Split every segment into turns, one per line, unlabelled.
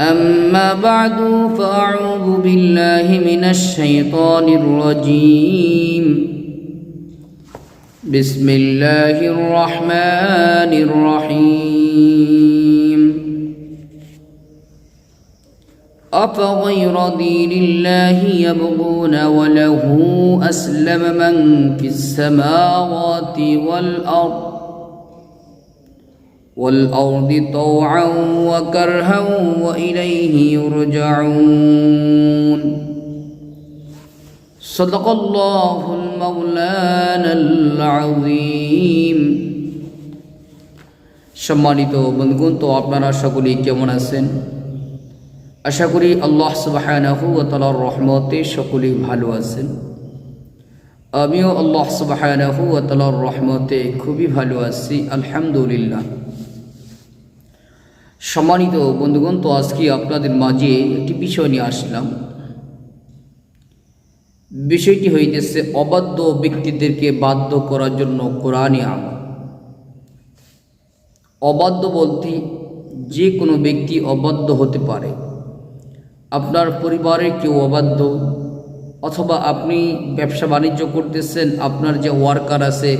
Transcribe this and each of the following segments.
أما بعد فأعوذ بالله من الشيطان الرجيم. بسم الله الرحمن الرحيم. أفغير دين الله يبغون وله أسلم من في السماوات والأرض والأرض طوعا وكرها وإليه يرجعون صدق الله المولانا العظيم সম্মানিত বন্ধুগণ তো আপনারা সকলেই কেমন আছেন আশা করি আল্লাহ সুবাহানাহু ও তালার রহমতে সকলেই ভালো আছেন আমিও আল্লাহ সুবাহানাহু ও তালার রহমতে খুবই ভালো আছি আলহামদুলিল্লাহ সম্মানিত বন্ধুগণ, তো আজকে আপনাদের মাঝে একটি বিষয় নিয়ে আসলাম। বিষয়টি হইতেছে অবাধ্য ব্যক্তিদেরকে বাধ্য করার জন্য কোরআনে আমল। অবাধ্য বলতে যে কোনো ব্যক্তি অবাধ্য হতে পারে। আপনার পরিবারের কেউ অবাধ্য, অথবা আপনি ব্যবসা বাণিজ্য করতেছেন, আপনার যে ওয়ার্কার আছে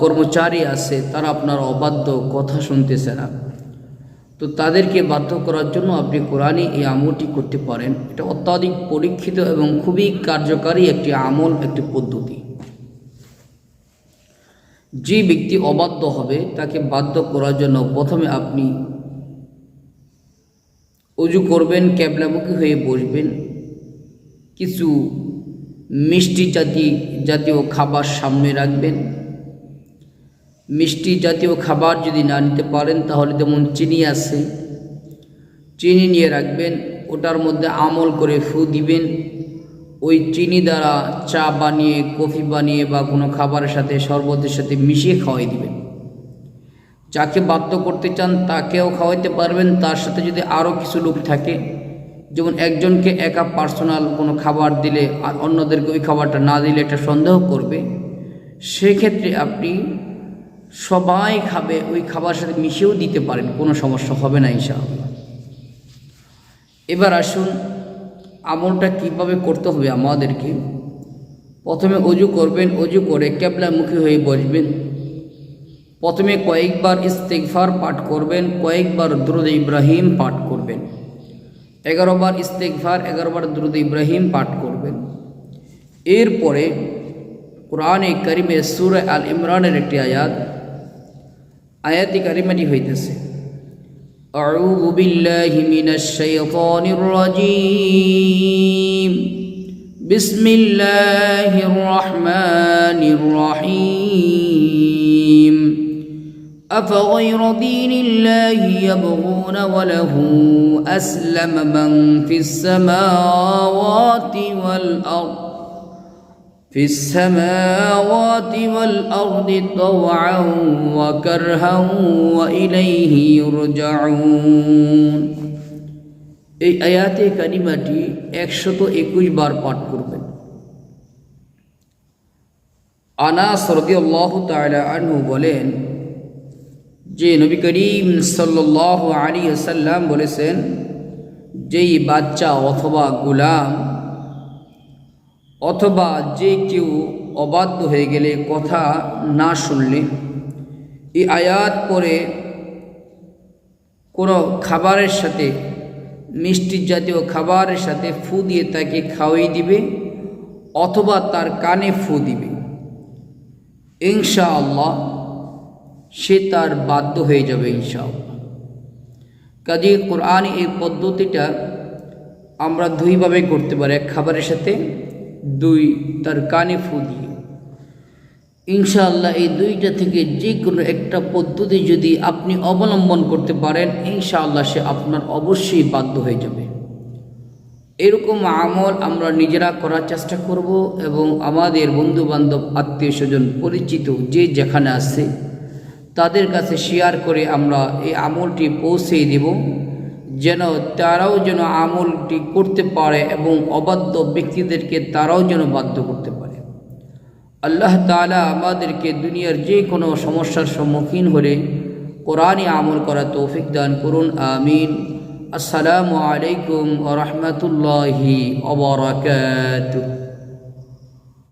কর্মচারী আছে, তারা আপনার অবাধ্য কথা শুনতেছে না। তো তাদেরকে বাধ্য করার জন্য আপনি কোরআনে এই আমলটি করতে পারেন। এটা অত্যাধিক পরীক্ষিত এবং খুবই কার্যকারী একটি আমল, একটি পদ্ধতি। যে ব্যক্তি অবাধ্য হবে, তাকে বাধ্য করার জন্য প্রথমে আপনি অজু করবেন, ক্যাবলামুখী হয়ে বসবেন। কিছু মিষ্টি জাতি জাতীয় খাবার সামনে রাখবেন। মিষ্টি জাতীয় খাবার যদি না নিতে পারেন, তাহলে যেমন চিনি আছে। চিনি নিয়ে রাখবেন, ওটার মধ্যে আমল করে ফু দিবেন। ওই চিনি দ্বারা চা বানিয়ে, কফি বানিয়ে বা কোনো খাবারের সাথে, শরবতের সাথে মিশিয়ে খাওয়াই দিবেন। যাকে বাধ্য করতে চান, তাকেও খাওয়াইতে পারবেন। তার সাথে যদি আরও কিছু লোক থাকে, যেমন একজনকে একা পার্সোনাল কোনো খাবার দিলে আর অন্যদেরকে ওই খাবারটা না দিলে একটা সন্দেহ করবে, সেক্ষেত্রে আপনি সবাই খাবে, ওই খাবার সাথে মিশিয়েও দিতে পারেন, কোনো সমস্যা হবে না ইনশাআল্লাহ। এবার আসুন, আমলটা কীভাবে করতে হবে আমাদেরকে? প্রথমে অজু করবেন, অজু করে ক্যাবলামুখী হয়ে বসবেন। প্রথমে কয়েকবার ইস্তেকফার পাঠ করবেন, কয়েকবার দ্রুদ ইব্রাহিম পাঠ করবেন। এগারোবার ইস্তেকফার এগারোবার দ্রুদ ইব্রাহিম পাঠ করবেন। এরপরে কোরআনে করিমে সুর আল ইমরানের একটি আয়াত আয়াতি কারিমাটি হইতেছে أعوذ بالله من الشيطان الرجيم بسم الله الرحمن الرحيم أفغير دين الله يبغون وله أسلم من في السماوات والأرض في السماوات والأرض طوعا وكرها وإليه يرجعون এই আয়াতে কারিমাটি একশত একুশ বার পাঠ করবেন আনাস রদিয়াল্লাহ তাআলা আনহু বলেন যে নবী করিম সাল্লাহ আলী সাল্লাম বলেছেন যেই বাচ্চা অথবা গুলাম অথবা যে কেউ অবাধ্য হয়ে গেলে কথা না শুনলে, এই আয়াত পরে কোনো খাবারের সাথে, মিষ্টি জাতীয় খাবারের সাথে ফু দিয়ে তাকে খাওয়াই দিবে অথবা তার কানে ফু দিবে। ইনশা আল্লাহ সে তার বাধ্য হয়ে যাবে ইনশাআল্লাহ। কাজে কোরআন এই পদ্ধতিটা আমরা দুইভাবে করতে পারি, এক খাবারের সাথে দুই তার কানে ফু দিয়ে ইনশাআল্লাহ এই দুইটা থেকে যে কোনো একটা পদ্ধতি যদি আপনি অবলম্বন করতে পারেন, ইনশাআল্লাহ সে আপনার অবশ্যই বাধ্য হয়ে যাবে। এরকম আমল আমরা নিজেরা করার চেষ্টা করব এবং আমাদের বন্ধু বান্ধব আত্মীয় স্বজন পরিচিত যে যেখানে আছে, তাদের কাছে শেয়ার করে আমরা এই আমলটি পৌঁছে দেব। যেন তারাও যেন আমলটি করতে পারে এবং অবাধ্য ব্যক্তিদেরকে তারাও যেন বাধ্য করতে পারে। আল্লাহ তালা আমাদেরকে দুনিয়ার যে কোনো সমস্যার সম্মুখীন হলে কোরআনে আমল করা তৌফিক দান করুন, আমিন। আসসালামু আলাইকুম রহমতুল্লাহি অবরাকাত